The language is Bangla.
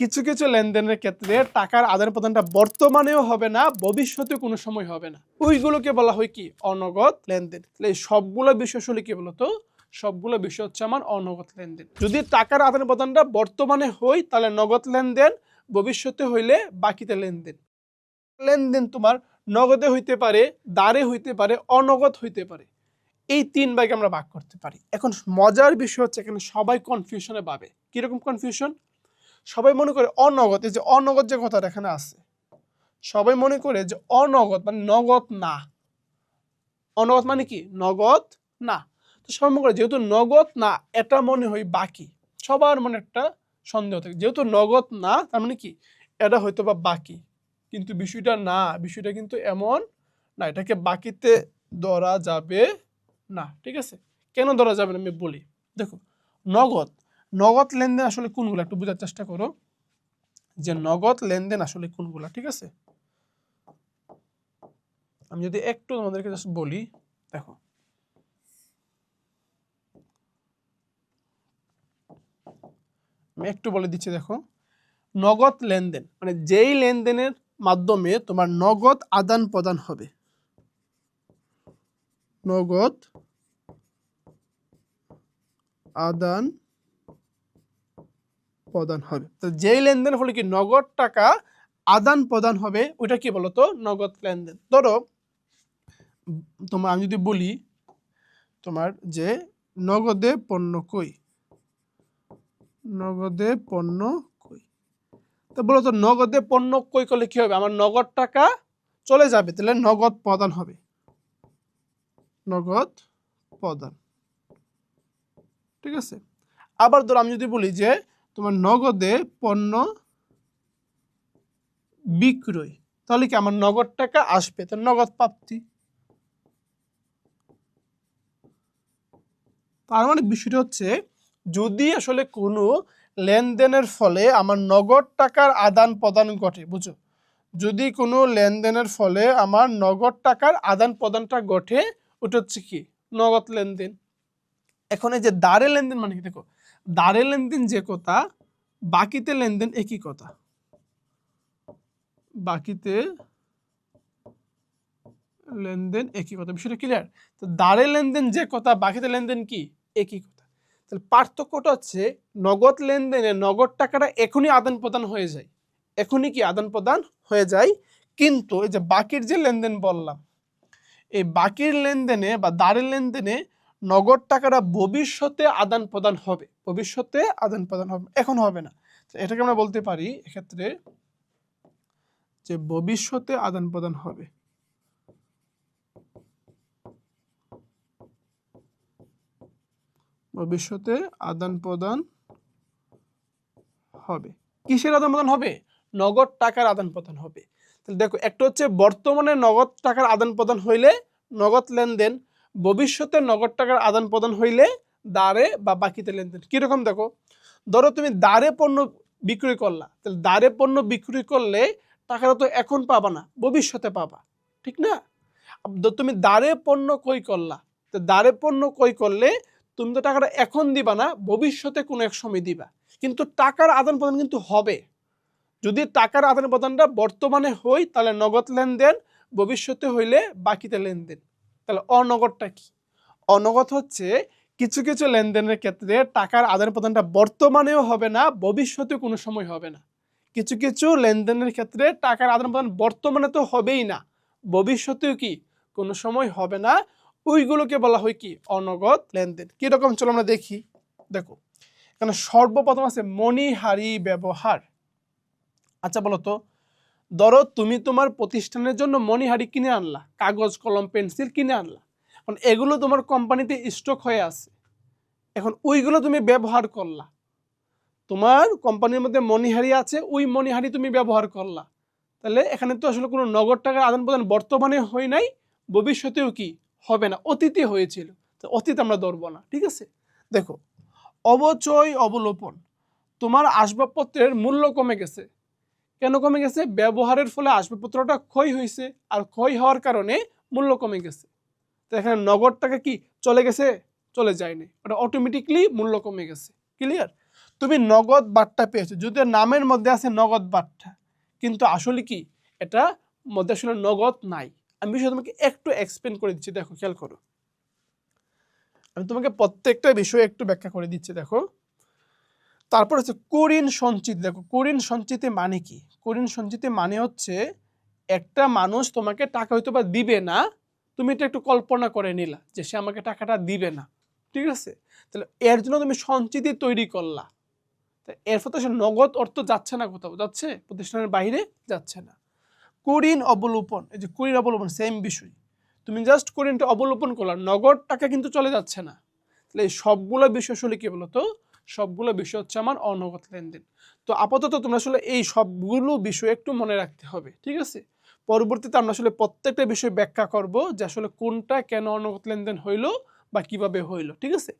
কিছু কিছু লেনদেনের ক্ষেত্রে টাকার আদান প্রদানটা বর্তমানেও হবে না ভবিষ্যতে কোনো সময় হবে না। ওইগুলোকে বলা হয় কি? অনগদ লেনদেন। এই সবগুলো বিষয় আসলে কি বলতো? সবগুলো বিষয় হচ্ছে আমার অনগদ লেনদেন। যদি টাকার আদান প্রদানটা বর্তমানে হয়, তাহলে নগদ লেনদেন, ভবিষ্যতে হইলে বাকিতে লেনদেন। লেনদেন তোমার নগদে হইতে পারে দাঁড়ে হইতে পারে অনগদ হইতে পারে। এই তিন ভাগে আমরা ভাগ করতে পারি। এখন মজার বিষয় হচ্ছে এখানে সবাই কনফিউশনে পাবে কীরকম কনফিউশন সবাই মনে করে অনগদ এই যে অনগদ যে কথাটা এখানে আছে, সবাই মনে করে যে অনগদ মানে নগদ না। অনগদ মানে কি? নগদ না। তো সবাই মনে করে যেহেতু নগদ না, এটা মনে হয় বাকি। সবার মনে একটা সন্দেহ থাকে। যেহেতু নগদ না, তার মানে কি? এটা হয়তো বা বাকি। কিন্তু বিষয়টা না, বিষয়টা কিন্তু এমন না, এটাকে বাকিতে ধরা যাবে না। ঠিক আছে? কেন ধরা যাবে না? আমি বলি। দেখো নগদ নগদ লেনদেন আসলে কোনগুলো? একটু বোঝার চেষ্টা করো। যে নগদ লেনদেন আসলে কোনগুলা, ঠিক আছে? আমি যদি একটু তোমাদেরকে জাস্ট বলি, দেখো। আমি একটু বলে দিচ্ছি, দেখো। নগদ লেনদেন মানে যেই লেনদেনের মাধ্যমে তোমার নগদ আদান প্রদান হবে, নগদ আদান প্রদান হবে। তো যেই লেনদেন হলে কি নগদ টাকা, আদান প্রদান হবে, ওইটা কি বলতো? নগদ লেনদেন। ধরো, তোমার আমি যদি বলি, তোমার যে নগদে পণ্য কই? নগদে পণ্য কই? তো বলো তো নগদে পণ্য কই করলে কি হবে? আমার নগদ টাকা চলে যাবে, তাহলে নগদ প্রদান হবে। নগদ প্রদান। ঠিক আছে? আবার ধরো আমি যদি বলি যে তোমার নগদে পণ্য বিক্রয়। তাহলে কি আমার নগদ টাকা আসবে? তো নগদ প্রাপ্তি। তার মানে বিষয়টা হচ্ছে, যদি আসলে কোনো লেনদেনের ফলে আমার নগদ টাকার আদান প্রদান ঘটে বুঝো যদি কোনো লেনদেনের ফলে আমার নগদ টাকার আদান প্রদানটা ঘটে, ওটা হচ্ছে কি? নগদ লেনদেন। এখন এই যে দাঁড়ে লেনদেন মানে কি? দেখো দাঁড়ে লেনদেন যে কথা, বাকিতে লেনদেন একই কথা। বাকিতে লেনদেন একই কথা। বিষয়টা ক্লিয়ার তো দাঁড়ে লেনদেন যে কথা, বাকিতে লেনদেন কি? একই কথা। তাহলে পার্থক্যটা হচ্ছে নগদ লেনদেনে নগদ টাকাটা এখনই আদান প্রদান হয়ে যায়। এখনই কি আদান প্রদান হয়ে যায়? কিন্তু এই যে বাকির যে লেনদেন বললাম, এই বাকির লেনদেনে বা দাঁড়ের লেনদেনে নগদ টাকাটা ভবিষ্যতে আদান প্রদান হবে। ভবিষ্যতে আদান প্রদান হবে। এখন হবে না। এটাকে আমরা বলতে পারি এক্ষেত্রে যে ভবিষ্যতে আদান প্রদান হবে। ভবিষ্যতে আদান প্রদান হবে। কিসের আদান প্রদান হবে? নগদ টাকার আদান প্রদান হবে। তাহলে দেখো, একটা হচ্ছে বর্তমানে নগদ টাকার আদান প্রদান হইলে নগদ লেনদেন ভবিষ্যতে নগদ টাকার আদান প্রদান হইলে দাঁড়ে বা বাকিতে লেনদেন। কীরকম দেখো? ধরো তুমি দাঁড়ে পণ্য বিক্রয় করলা, তাহলে দাঁড়ে পণ্য বিক্রয় করলে টাকাটা তো এখন পাবা না, ভবিষ্যতে পাবা, ঠিক না? তুমি দাঁড়ে পণ্য কই করলা, তো দাঁড়ে পণ্য কই করলে তুমি তো টাকাটা এখন দিবা না, ভবিষ্যতে কোনো এক সময় দিবা। কিন্তু টাকার আদান প্রদান কিন্তু হবে। যদি টাকার আদান প্রদানটা বর্তমানে হই তাহলে নগদ লেনদেন, ভবিষ্যতে হইলে বাকিতে লেনদেন। তাহলে অনগদটা কি? অনগদ হচ্ছে কিছু কিছু লেনদেনের ক্ষেত্রে টাকার আদান প্রদানটা বর্তমানেও হবে না ভবিষ্যতে কোনো সময় হবে না। কিছু কিছু লেনদেনের ক্ষেত্রে টাকার আদান প্রদান বর্তমানে তো হবেই না, ভবিষ্যতেও কি কোনো সময় হবে না, ওইগুলোকে বলা হয় কি অনগদ লেনদেন। কীরকম? চলো আমরা দেখি। দেখো, এখানে সর্বপ্রথম আছে মণিহারি ব্যবহার। আচ্ছা বলো তো ধরো তুমি তোমার প্রতিষ্ঠানের জন্য মণিহারি কিনে আনলা, কাগজ, কলম, পেন্সিল কিনে আনলা। এখন এগুলো তোমার কোম্পানিতে স্টক হয়ে আছে। এখন ওইগুলো তুমি ব্যবহার করলা। তোমার কোম্পানির মধ্যে মণিহারি আছে, ওই মণিহারি তুমি ব্যবহার করলা। তাহলে এখানে তো আসলে কোনো নগদ টাকার আদান প্রদান বর্তমানে হয় নাই, ভবিষ্যতেও কি হবে না, অতীতে হয়েছিল। তো অতীত আমরা ধরবো না, ঠিক আছে? দেখো, অবচয় অবলোপন। তোমার আসবাবপত্রের মূল্য কমে গেছে। কেন কমে গেছে? ব্যবহারের ফলে আসবাবপত্রটা ক্ষয় হয়েছে আর ক্ষয় হওয়ার কারণে মূল্য কমে গেছে। তো এখানে নগদ টাকা কি চলে গেছে? চলে যায়নি। ওটা অটোমেটিকলি মূল্য কমে গেছে। ক্লিয়ার তুমি নগদ বার্তা পেয়েছ। যদিও নামের মধ্যে আছে নগদ বার্তা কিন্তু আসলে কি? এটা মধ্যে আসলে নগদ নাই। আমি বিষয় তোমাকে একটু এক্সপ্লেন করে দিচ্ছি। দেখো, খেয়াল করো। আমি তোমাকে প্রত্যেকটা বিষয় একটু ব্যাখ্যা করে দিচ্ছি। দেখো তারপর হচ্ছে কোরিন সঞ্চিত, দেখো কোরিন সঞ্চিতে মানে কি? কোরিন সঞ্চিতে মানে হচ্ছে একটা মানুষ তোমাকে টাকা হয়তো বা দিবে না, তুমি এটা একটু কল্পনা করে নিলা যে সে আমাকে টাকাটা দিবে না, ঠিক আছে? তাহলে এর জন্য তুমি সঞ্চিতি তৈরি করলা। এর ফলে সে নগদ অর্থ যাচ্ছে না কোথাও, যাচ্ছে? প্রতিষ্ঠানের বাইরে যাচ্ছে না। কোরিন অবলোপন, এই যে কোরিন অবলোপন সেম বিষয়। তুমি জাস্ট কোরিনটা অবলোপন করলা, নগদ টাকা কিন্তু চলে যাচ্ছে না। তাহলে এই সবগুলো বিষয় আসলে কি বলতো? সবগুলো বিষয় হচ্ছে আমার অনগত লেনদেন। তো আপাতত তোমরা আসলে এই সবগুলো বিষয় একটু মনে রাখতে হবে, ঠিক আছে? পরবর্তীতে আমরা আসলে প্রত্যেকটা বিষয় ব্যাখ্যা করব যে আসলে কোনটা কেন অনগত লেনদেন হইল বা কীভাবে হইল, ঠিক আছে?